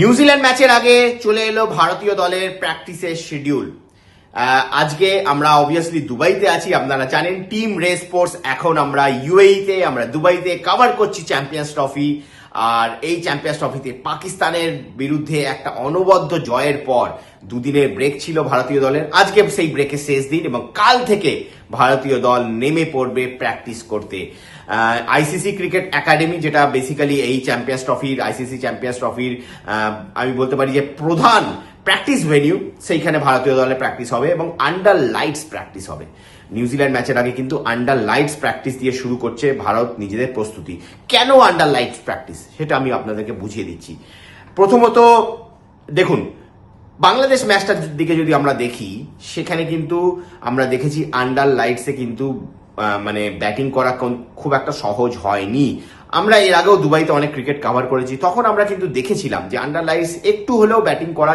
New Zealand ম্যাচের আগে চলে এলো ভারতীয় দলের প্র্যাকটিসের শিডিউল আজকে আমরা অবভিয়াসলি দুবাইতে আছি, আপনারা জানেন টিম রেস স্পোর্টস এখন আমরা ইউএইতে আমরা দুবাইতে কভার করছি চ্যাম্পিয়ন্স ট্রফি আর এই চ্যাম্পিয়ন্স ট্রফিতে পাকিস্তানের বিরুদ্ধে একটা অনবদ্য জয়ের পর দুদিনের ব্রেক ছিল ভারতীয় দলের। আজকে সেই ব্রেকের শেষ দিন এবং কাল থেকে ভারতীয় দল নেমে পড়বে প্র্যাকটিস করতে। আইসিসি ক্রিকেট একাডেমি যেটা বেসিক্যালি এই চ্যাম্পিয়ন্স ট্রফির আইসিসি চ্যাম্পিয়ন্স ট্রফির আমি বলতে পারি যে প্রধান প্র্যাকটিস ভেনিউ সেইখানে ভারতীয় দলের প্র্যাকটিস হবে এবং আন্ডার লাইটস প্র্যাকটিস হবে। নিউজিল্যান্ড ম্যাচের আগে কিন্তু আন্ডার লাইটস প্র্যাকটিস দিয়ে শুরু করছে ভারত নিজেদের প্রস্তুতি। কেন আন্ডার লাইটস প্র্যাকটিস সেটা আমি আপনাদেরকে বুঝিয়ে দিচ্ছি। প্রথমত, দেখুন, বাংলাদেশ ম্যাচটার দিকে যদি আমরা দেখি, সেখানে কিন্তু আমরা দেখেছি আন্ডার লাইটসে কিন্তু মানে ব্যাটিং করা খুব একটা সহজ হয়নি। আমরা এর আগেও দুবাইতে অনেক ক্রিকেট কাভার করেছি। তখন আমরা কিন্তু দেখেছিলাম যে আন্ডার লাইটস একটু হলেও ব্যাটিং করা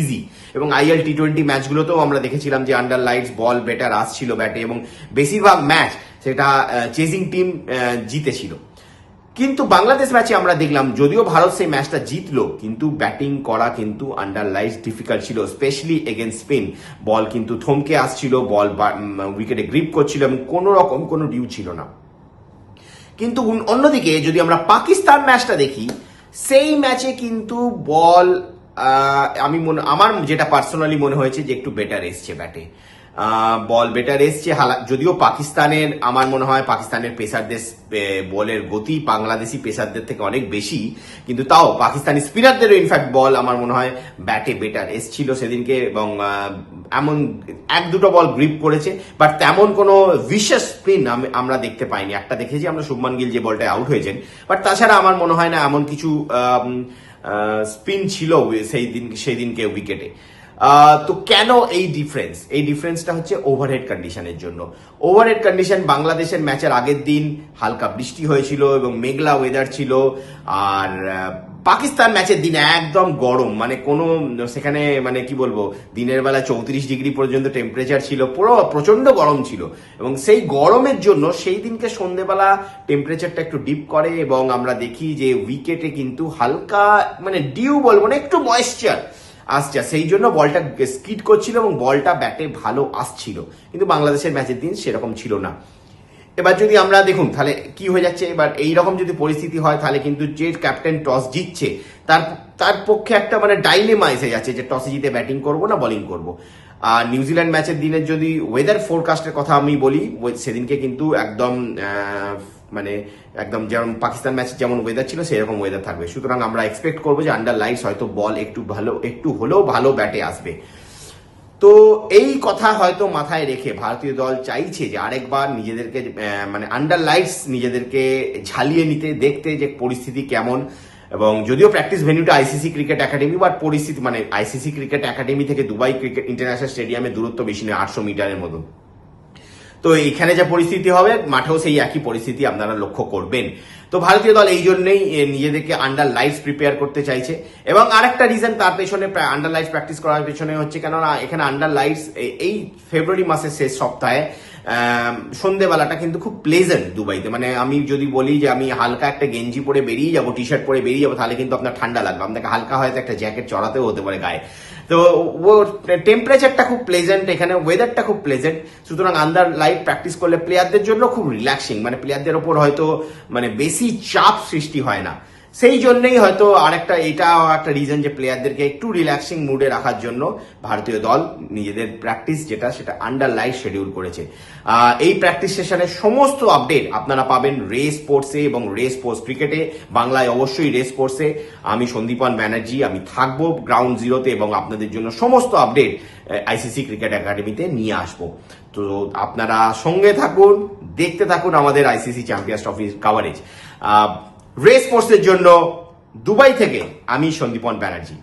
ইজি এবং আইএল টি টোয়েন্টি ম্যাচগুলোতেও আমরা দেখেছিলাম যে আন্ডার লাইটস বল বেটার আসছিল ব্যাটে এবং বেশিরভাগ ম্যাচ সেটা চেজিং টিম জিতেছিল। কিন্তু বাংলাদেশ ম্যাচে আমরা দেখলাম, যদিও ভারত সেই ম্যাচটা জিতলো, কিন্তু ব্যাটিং করা কিন্তু আন্ডার লাইস ডিফিকাল্ট ছিল স্পেশালি এগেনস্ট স্পিন বল কিন্তু থমকে আসছিল, বল উইকেটে গ্রিপ করছিল, এবং কোনো রকম কোনো ডিউ ছিল না। কিন্তু অন্যদিকে যদি আমরা পাকিস্তান ম্যাচটা দেখি, সেই ম্যাচে কিন্তু বল আমি মনে, আমার যেটা পার্সোনালি মনে হয়েছে যে একটু বেটার এসছে ব্যাটে। বল বেটার এসছে। যদিও পাকিস্তানের, আমার মনে হয় পাকিস্তানের পেসারদের বলের গতি বাংলাদেশি পেসারদের থেকে অনেক বেশি, কিন্তু তাও পাকিস্তানি স্পিনারদেরও ইনফ্যাক্ট বল আমার মনে হয় ব্যাটে বেটার এসছিল সেদিনকে এবং এমন এক দুটো বল গ্রিপ করেছে বাট তেমন কোনো বিশেষ স্পিন আমরা দেখতে পাইনি। একটা দেখেছি আমরা শুভমান গিল যে বলটায় আউট হয়েছেন বাট তাছাড়া আমার মনে হয় না এমন কিছু স্পিন ছিল সেই দিন, সেই দিনকে উইকেটে তো কেন এই ডিফারেন্স এই ডিফারেন্সটা হচ্ছে ওভারহেড কন্ডিশনের জন্য। ওভারহেড কন্ডিশন বাংলাদেশের ম্যাচের আগের দিন হালকা বৃষ্টি হয়েছিল এবং মেঘলা ওয়েদার ছিল। আর পাকিস্তান ম্যাচের দিন একদম গরম। মানে কোনো, সেখানে মানে কি বলব, দিনের বেলা চৌত্রিশ ডিগ্রি পর্যন্ত টেম্পারেচার ছিল, পুরো প্রচণ্ড গরম ছিল। এবং সেই গরমের জন্য সেই দিনকে সন্ধেবেলা টেম্পারেচারটা একটু ডিপ করে এবং আমরা দেখি যে উইকেটে কিন্তু হালকা মানে ডিউ বলব না, একটু ময়েশ্চার আসছে। সেই জন্য বলটা স্কিড করছিল এবং বলটা ব্যাটে ভালো আসছিল। কিন্তু বাংলাদেশের ম্যাচের দিন সেরকম ছিল না। এবার যদি আমরা দেখুন, তাহলে কি হয়ে যাচ্ছে? এবার এই রকম যদি পরিস্থিতি হয়, তাহলে কিন্তু যে ক্যাপ্টেন টস জিতছে, তার তার পক্ষে একটা মানে ডাইলেমা এসে যাচ্ছে যে টসে জিতে ব্যাটিং করব না বোলিং করব। আর নিউজিল্যান্ড ম্যাচের দিনের যদি ওয়েদার ফোরকাস্টের কথা আমি বলি সেদিনকে কিন্তু একদম মানে একদম যেমন পাকিস্তান ম্যাচ যেমন ওয়েদার ছিল, সেরকম ওয়েদার থাকবে। সুতরাং আমরা এক্সপেক্ট করব যে আন্ডার লাইটস হয়তো বল একটু ভালো, একটু হলেও ভালো ব্যাটে আসবে। তো এই কথা হয়তো মাথায় রেখে ভারতীয় দল চাইছে যে আরেকবার নিজেদেরকে মানে আন্ডার লাইটস নিজেদেরকে ঝালিয়ে নিতে, দেখতে যে পরিস্থিতি কেমন। এবং যদিও প্র্যাকটিস ভেন্যুটা আইসিসি ক্রিকেট একাডেমি বাট পরিস্থিতি মানে আইসিসি ক্রিকেট একাডেমি থেকে দুবাই ক্রিকেট ইন্টারন্যাশনাল স্টেডিয়ামে দূরত্ব বেশি নয়, আটশো মিটারের মতো তো এখানে যা পরিস্থিতি হবে, মাঠেও সেই একই পরিস্থিতি আপনারা লক্ষ্য করবেন। তো ভারতীয় দল এই জন্যই নিজেদেরকে আন্ডার লাইটস প্রিপেয়ার করতে চাইছে। এবং আরেকটা রিজন তার পেছনে আন্ডার লাইটস প্র্যাকটিস করার পেছনে হচ্ছে কেননা, এখানে আন্ডার লাইটস এই ফেব্রুয়ারি মাসের শেষ সপ্তাহে সন্ধেবেলাটা কিন্তু খুব প্লেজেন্ট দুবাইতে। মানে আমি যদি বলি যে আমি হালকা একটা গেঞ্জি পরে বেরিয়ে যাব টি শার্ট পরে বেরিয়ে যাব, তাহলে কিন্তু আপনার ঠান্ডা লাগবে। আপনাকে হালকা হয়তো একটা জ্যাকেট চড়াতেও হতে পারে গায়ে। তো ও টেম্পারেচারটা খুব প্লেজেন্ট এখানে ওয়েদারটা খুব প্লেজেন্ট সুতরাং আন্ডার লাইট প্র্যাকটিস করলে প্লেয়ারদের জন্য খুব রিল্যাক্সিং মানে প্লেয়ারদের ওপর হয়তো মানে বেশি চাপ সৃষ্টি হয় না। সেই জন্যই হয়তো আরেকটা এটা একটা রিজন যে প্লেয়ারদেরকে একটু রিল্যাক্সিং মুডে রাখার জন্য ভারতীয় দল নিজেদের প্র্যাকটিস যেটা, সেটা আন্ডার লাইট শিডিউল করেছে। এই প্র্যাকটিস সেশনের সমস্ত আপডেট আপনারা পাবেন রে স্পোর্টসে এবং রে স্পোর্টস ক্রিকেটে বাংলায় অবশ্যই রে স্পোর্টসে আমি সন্দীপন ব্যানার্জি, আমি থাকব গ্রাউন্ড জিরোতে এবং আপনাদের জন্য সমস্ত আপডেট আইসিসি ক্রিকেট একাডেমিতে নিয়ে আসব। তো আপনারা সঙ্গে থাকুন। দেখতে থাকুন আমাদের আইসিসি চ্যাম্পিয়ন্স ট্রফির কাভারেজ রেস স্পোর্টসের জন্য দুবাই থেকে আমি সন্দীপন ব্যানার্জি।